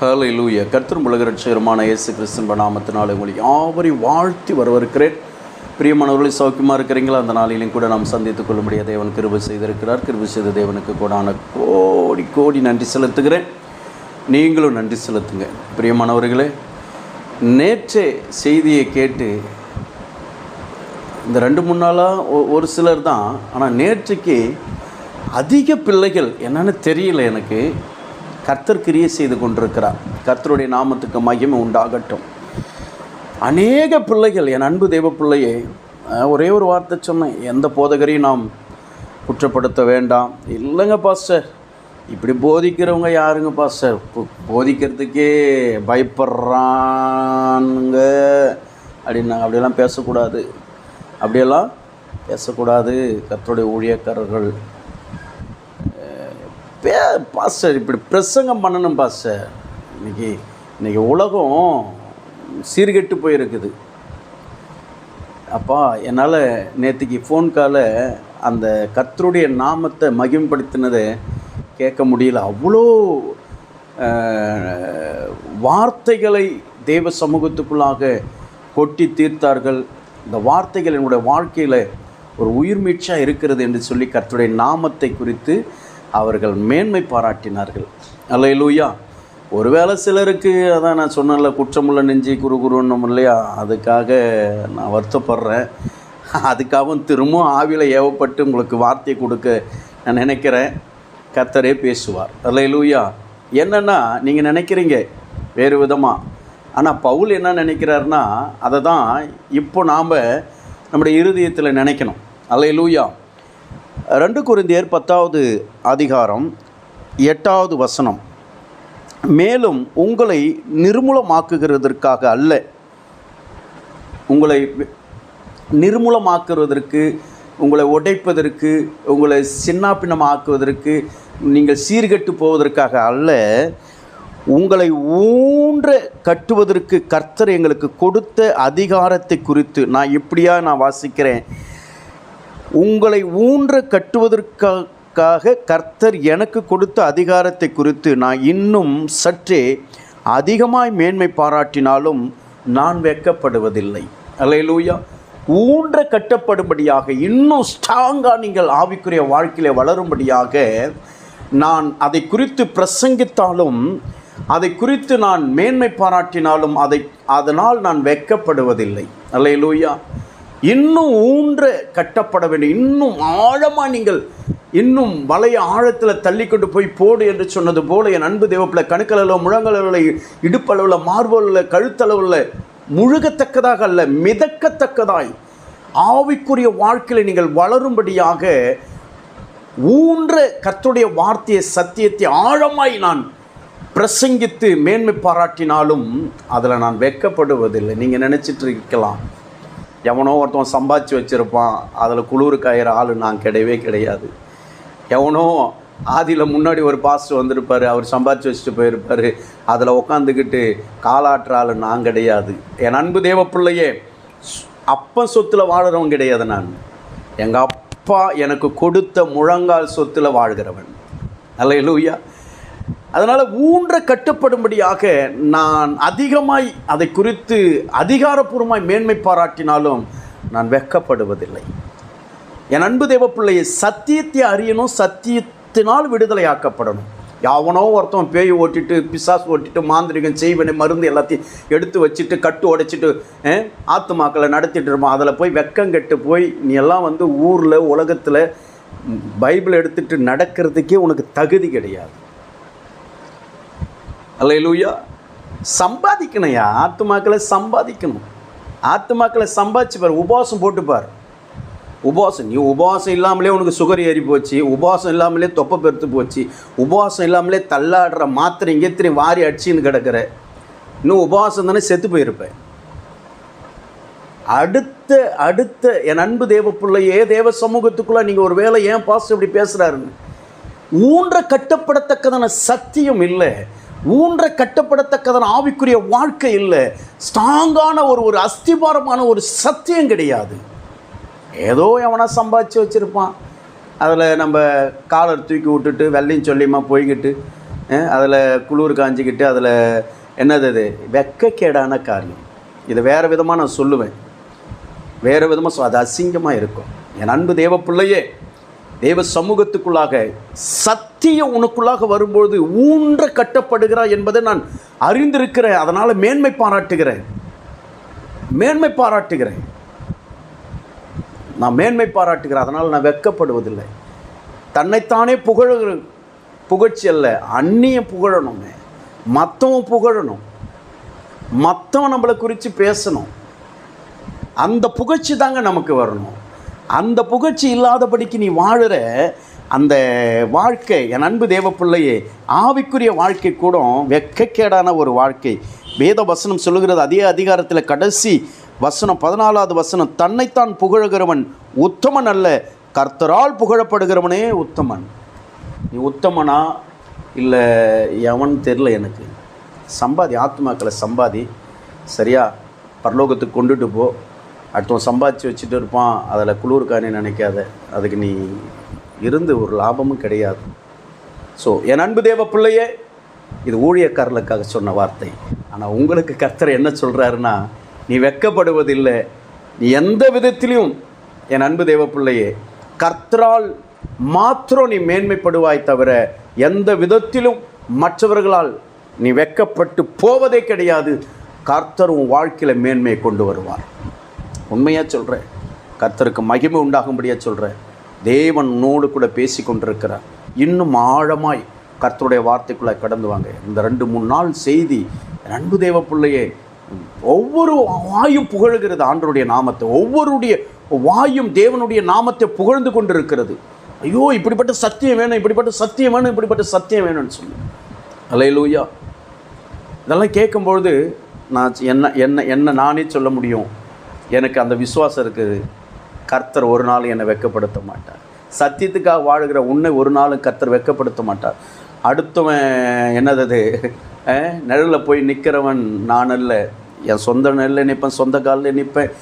ஹலை லூய கர்த்தரும் உலகரட்சகருமான இயேசு கிறிஸ்தன் நாமத்தினால் உங்களை யாவரையும் வாழ்த்தி வரவிருக்கிறேன் பிரியமானவர்களை சௌக்கியமாக இருக்கிறீங்களா? அந்த நாளிலும் கூட நாம் சந்தித்துக் கொள்ளும்படியாக தேவன் கிருபை செய்திருக்கிறார். கிருபை செய்த தேவனுக்கு கூடான கோடி கோடி நன்றி செலுத்துகிறேன். நீங்களும் நன்றி செலுத்துங்க. பிரியமானவர்களே நேற்றே செய்தியை கேட்டு இந்த ரெண்டு மூணு நாளாக ஒ- ஒரு சிலர் தான் ஆனால் நேற்றுக்கு அதிக பிள்ளைகள் என்னென்னு தெரியல எனக்கு. கர்த்தர் கிரியை செய்து கொண்டிருக்கிறார். கர்த்தருடைய நாமத்துக்கு மகிமை உண்டாகட்டும். அநேக பிள்ளைகள் என் அன்பு தெய்வ பிள்ளையே ஒரே ஒரு வார்த்தை சொன்னேன். எந்த போதகரையும் நாம் குற்றப்படுத்த வேண்டாம். இல்லைங்க பாஸ்டர். இப்படி போதிக்கிறவங்க யாருங்க பாஸ்டர்? போ- போதிக்கிறதுக்கே பயப்படுறானுங்க. அப்படின்னாங்க அப்படியெல்லாம் பேசக்கூடாது. அப்படியெல்லாம் பேசக்கூடாது. கர்த்தருடைய ஊழியக்காரர்கள். பே பாஸ்டர் இப்படி பிரசங்கம் பண்ணணும் பாஸ்டர். இன்னைக்கு இன்னைக்கு உலகம் சீர்கெட்டு போயிருக்குது. அப்பா என்னால் நேற்றுக்கு ஃபோன் காலை அந்த கர்த்தருடைய நாமத்தை மகிம்படுத்தினதை கேட்க முடியல. அவ்வளோ வார்த்தைகளை தேவ சமூகத்துக்குள்ளாக கொட்டி தீர்த்தார்கள். இந்த வார்த்தைகள் என்னுடைய வாழ்க்கையில் ஒரு உயிர்மீட்சியாக இருக்கிறது என்று சொல்லி கர்த்தருடைய நாமத்தை குறித்து அவர்கள் மேன்மை பாராட்டினார்கள். அல்ல லூயா ஒருவேளை சிலருக்கு அதான் நான் சொன்னேன்ல குற்றமுள்ள நெஞ்சி குரு குருன்னும் இல்லையா? அதுக்காக நான் வருத்தப்படுறேன். அதுக்காகவும் திரும்பவும் ஆவியில் ஏவப்பட்டு உங்களுக்கு வார்த்தை கொடுக்க நான் நினைக்கிறேன். கத்தரே பேசுவார். அல்ல லூயா என்னென்னா நீங்கள் நினைக்கிறீங்க வேறு விதமாக ஆனால் பவுல் என்ன நினைக்கிறாருன்னா அதை தான் இப்போ நாம் நம்முடைய இருதயத்தில் நினைக்கணும். அல்லையிலூயா ரெண்டு குருந்தியர் பத்தாவது அதிகாரம் எட்டாவது வசனம். மேலும் உங்களை நிர்மூலமாக்குகிறதற்காக அல்ல. உங்களை நிர்மூலமாக்குவதற்கு உங்களை உடைப்பதற்கு உங்களை சின்னாப்பின்னமாக்குவதற்கு நீங்கள் சீர்கெட்டு போவதற்காக அல்ல. உங்களை ஊன்ற கட்டுவதற்கு கர்த்தர் எங்களுக்கு கொடுத்த அதிகாரத்தை குறித்து நான் இப்படியா நான் வாசிக்கிறேன். உங்களை ஊன்ற கட்டுவதற்காக கர்த்தர் எனக்கு கொடுத்த அதிகாரத்தை குறித்து நான் இன்னும் சற்றே அதிகமாய் மேன்மை பாராட்டினாலும் நான் வெட்கப்படுவதில்லை. அலையலூயா ஊன்ற கட்டப்படும்படியாக இன்னும் ஸ்ட்ராங்காக நீங்கள் ஆவிக்குரிய வாழ்க்கையில் வளரும்படியாக நான் அதை குறித்து பிரசங்கித்தாலும் அதை குறித்து நான் மேன்மை பாராட்டினாலும் அதை அதனால் நான் வெட்கப்படுவதில்லை. அல்லேலூயா இன்னும் ஊன்ற கட்டப்பட வேண்டும். இன்னும் ஆழமாக நீங்கள் இன்னும் வலைய ஆழத்தில் தள்ளி கொண்டு போய் போடு என்று சொன்னது போல என் அன்பு தேவப்பில் கணுக்களவில் முழங்களவில் இடுப்பளவில் மார்பளவில் கழுத்தளவில் முழுகத்தக்கதாக அல்ல மிதக்கத்தக்கதாய் ஆவிக்குரிய வாழ்க்கையில் நீங்கள் வளரும்படியாக ஊன்ற கத்துடைய வார்த்தையை சத்தியத்தை ஆழமாய் நான் பிரசங்கித்து மேன்மை பாராட்டினாலும் அதில் நான் வெட்கப்படுவதில்லை. நீங்கள் நினச்சிட்டு இருக்கலாம். எவனோ ஒருத்தன் சம்பாதிச்சு வச்சுருப்பான் அதில் குளிர் காயிற ஆள் நான் கிடையவே கிடையாது. எவனோ ஆதியில் முன்னாடி ஒரு பாஸ்டர் வந்திருப்பார் அவர் சம்பாதிச்சு வச்சுட்டு போயிருப்பார் அதில் உட்காந்துக்கிட்டு காலாற்ற ஆள் நான் கிடையாது. என் அன்பு தேவ பிள்ளையே ஸ்- சொத்தில் வாழ்கிறவன் கிடையாது நான். எங்கள் அப்பா எனக்கு கொடுத்த முழங்கால் சொத்தில் வாழ்கிறவன். அல்ல அதனால் ஊன்ற கட்டுப்படும்படியாக நான் அதிகமாய் அதை குறித்து அதிகாரப்பூர்வமாய் மேன்மை பாராட்டினாலும் நான் வெட்கப்படுவதில்லை என் அன்பு தேவ பிள்ளையை சத்தியத்தை அறியணும் சத்தியத்தினால் விடுதலையாக்கப்படணும். யாவனோ ஒருத்தன் பேய் ஓட்டிட்டு பிசாசு ஓட்டிட்டு மாந்திரிகம் செய்வனை மருந்து எல்லாத்தையும் எடுத்து வச்சுட்டு கட்டு உடைச்சிட்டு ஆத்துமாக்களை நடத்திட்டு இருப்பான். அதில் போய் வெக்கங்கெட்டு போய் நீ எல்லாம் வந்து ஊரில் உலகத்தில் பைபிள் எடுத்துகிட்டு நடக்கிறதுக்கே உனக்கு தகுதி கிடையாது. அல்லையிலூயா சம்பாதிக்கணையா ஆத்துமாக்களை சம்பாதிக்கணும். ஆத்துமாக்களை சம்பாதிச்சு பார் உபவாசம் போட்டுப்பார் உபவாசம் நீ உபவாசம் இல்லாமலே உனக்கு சுகர் ஏறி போச்சு உபவாசம் இல்லாமலே தொப்பை பெருத்து போச்சு உபவாசம் இல்லாமலே தள்ளாடுற மாத்திரை இங்கே திரும்பி வாரி அடிச்சின்னு கிடக்கிற. இன்னும் உபவாசம் தானே செத்து போயிருப்பேன் அடுத்த அடுத்த என் அன்பு தேவ பிள்ளையே தேவ சமூகத்துக்குள்ளே நீங்கள் ஒரு வேளை ஏன் பாஸ்டர் இப்படி பேசுகிறாருன்னு ஊன்ற கட்டப்படத்தக்கதான சத்தியம் இல்லை. ஊன்ற கட்டப்படத்தக்கதான ஆவிக்குரிய வாழ்க்கை இல்லை. ஸ்ட்ராங்கான ஒரு ஒரு அஸ்திபாரமான ஒரு சத்தியம் கிடையாது. ஏதோ எவனா சம்பாதிச்சு வச்சுருப்பான். அதில் நம்ம காலர் தூக்கி விட்டுட்டு வெள்ளையும் சொல்லியுமா போய்கிட்டு அதில் குளிர் காஞ்சிக்கிட்டு அதில் என்னது அது? வெக்கக்கேடான காரியம். இதை வேறு விதமாக நான் சொல்லுவேன். வேறு விதமாக அது அசிங்கமாக இருக்கும். என் அன்பு தேவ பிள்ளையே தேவ சமூகத்துக்குள்ளாக சத்தியம் உனக்குள்ளாக வரும்பொழுது ஊன்ற கட்டப்படுகிறாய் என்பதை நான் அறிந்திருக்கிறேன். அதனால் மேன்மை பாராட்டுகிறேன். மேன்மை பாராட்டுகிறேன். நான் மேன்மை பாராட்டுகிறேன். அதனால் நான் வெட்கப்படுவதில்லை. தன்னைத்தானே புகழ புகழ்ச்சி அல்ல அந்நியம் புகழணுமே மற்றவன் புகழணும். மற்றவன் நம்மளை குறித்து பேசணும். அந்த புகழ்ச்சி தாங்க நமக்கு வரணும். அந்த புகழ்ச்சி இல்லாதபடிக்கு நீ வாழுற அந்த வாழ்க்கை என் அன்பு தேவப்பிள்ளையே ஆவிக்குரிய வாழ்க்கை கூட வெக்கக்கேடான ஒரு வாழ்க்கை. வேத வசனம் சொல்லுகிறது அதே அதிகாரத்தில் கடைசி வசனம் பதினாலாவது வசனம் தன்னைத்தான் புகழுகிறவன் உத்தமன் அல்ல கர்த்தரால் புகழப்படுகிறவனே உத்தமன். நீ உத்தமனா இல்லை எவன் தெரில எனக்கு? சம்பாதி ஆத்மாக்களை சம்பாதி. சரியா? பரலோகத்துக்கு கொண்டுட்டு போ. அடுத்தவன் சம்பாதிச்சு வச்சுட்டு இருப்பான் அதில் குளிர்கானே நினைக்காத. அதுக்கு நீ இருந்து ஒரு லாபமும் கிடையாது. ஸோ என் அன்பு தேவ பிள்ளையே இது ஊழியக்காரர்களுக்காக சொன்ன வார்த்தை. ஆனால் உங்களுக்கு கர்த்தர் என்ன சொல்கிறாருன்னா நீ வெட்கப்படுவதில்லை நீ எந்த விதத்திலையும் என் அன்பு தேவ பிள்ளையே கர்த்தரால் மாத்திரம் நீ மேன்மைப்படுவாய் தவிர எந்த விதத்திலும் மற்றவர்களால் நீ வெட்கப்பட்டு போவதே கிடையாது. கர்த்தர் உன் வாழ்க்கையில் மேன்மையை கொண்டு வருவார். உண்மையாக சொல்கிறேன் கர்த்தருக்கு மகிமை உண்டாகும்படியாக சொல்கிறேன் தேவன் உன்னோடு கூட பேசி கொண்டிருக்கிறார். இன்னும் ஆழமாய் கர்த்தருடைய வார்த்தைக்குள்ளே கடந்து வாங்க. இந்த ரெண்டு மூணு நாள் செய்தி ரெண்டு அன்பு தேவ பிள்ளையே ஒவ்வொரு வாயும் புகழுகிறது ஆண்டருடைய நாமத்தை. ஒவ்வொருடைய வாயும் தேவனுடைய நாமத்தை புகழ்ந்து கொண்டிருக்கிறது. ஐயோ இப்படிப்பட்ட சத்தியம் வேணும் இப்படிப்பட்ட சத்தியம் வேணும் இப்படிப்பட்ட சத்தியம் வேணும்னு சொல்லி. அலையலூயா இதெல்லாம் கேட்கும்பொழுது நான் என்ன என்ன என்ன நானே சொல்ல முடியும்? எனக்கு அந்த விசுவாசம் இருக்குது. கர்த்தர் ஒரு நாள் என்னை வெக்கப்படுத்த மாட்டார். சத்தியத்துக்காக வாழுகிற உன்னை ஒரு நாளும் கர்த்தர் வெக்கப்படுத்த மாட்டார். அடுத்தவன் என்னது நிழலில் போய் நிற்கிறவன் நான் அல்ல. என் சொந்த நிழலில் நிற்பேன் சொந்த காலில் நிற்பேன்.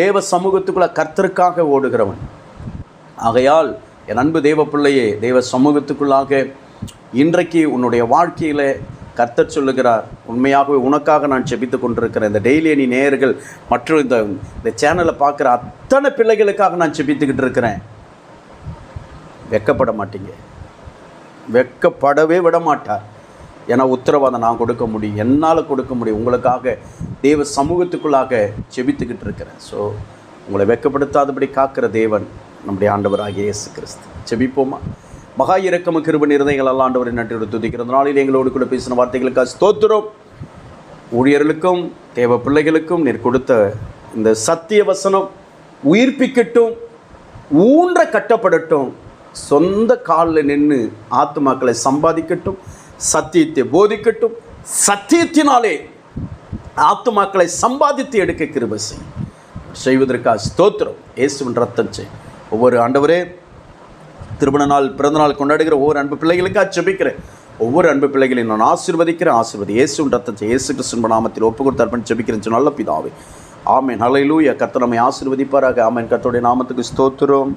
தேவ சமூகத்துக்குள்ளே கர்த்தருக்காக ஓடுகிறவன். ஆகையால் என் அன்பு தேவ பிள்ளையே தேவ சமூகத்துக்குள்ளாக இன்றைக்கு உன்னுடைய வாழ்க்கையில் கர்த்தர் சொல்லுகிறார் உண்மையாகவே உனக்காக நான் செபித்து கொண்டிருக்கிறேன். இந்த டெய்லி அணி நேயர்கள் மற்றும் இந்த இந்த சேனலை பார்க்குற அத்தனை பிள்ளைகளுக்காக நான் செபித்துக்கிட்டு இருக்கிறேன். வெக்கப்பட மாட்டீங்க. வெக்கப்படவே விட மாட்டார். ஏன்னா உத்தரவாதம் நான் கொடுக்க முடியும். என்னால் கொடுக்க முடியும். உங்களுக்காக தேவ சமூகத்துக்குள்ளாக செபித்துக்கிட்டு இருக்கிறேன். ஸோ உங்களை வெக்கப்படுத்தாதபடி காக்கிற தேவன் நம்முடைய ஆண்டவராகிய இயேசு கிறிஸ்து. செபிப்போமா மகா இரக்கம கிருப நிறதைகள் அல்ல ஆண்டவரை நன்றி துதிக்கிற நாளில் எங்களோடு கூட பேசின வார்த்தைகளுக்காக ஸ்தோத்திரம். ஊழியர்களுக்கும் தேவ பிள்ளைகளுக்கும் நீர் கொடுத்த இந்த சத்திய வசனம் உயிர்ப்பிக்கட்டும் ஊன்ற கட்டப்படட்டும் சொந்த காலில் நின்று ஆத்துமாக்களை சம்பாதிக்கட்டும் சத்தியத்தை போதிக்கட்டும் சத்தியத்தினாலே ஆத்துமாக்களை சம்பாதித்து எடுக்க கிருபை செய்வதற்காக ஸ்தோத்திரம். இயேசுவின் ரத்தம் செய். ஒவ்வொரு ஆண்டவரே திருமண நாள் பிறந்த நாள் கொண்டாடுகிற ஒவ்வொரு அன்பு பிள்ளைகளுக்காக ஜெபிக்கிறேன் ஒவ்வொரு அன்பு பிள்ளைகளையும் நான் ஆசீர்வதிக்கிறேன். ஆசீர்வதி இயேசுவின் ரத்தத்தை இயேசு கிருஷ்ணன் நாமத்தில் ஒப்பு கொடுத்து அர்ப்பணி ஜெபிக்கிறேன் நல்ல பிதாவே. ஆமென். ஹalleluya. கர்த்தர் நம்மை ஆசீர்வதிப்பாராக. ஆமேன். கத்தோடைய நாமத்துக்கு ஸ்தோத்திரம்.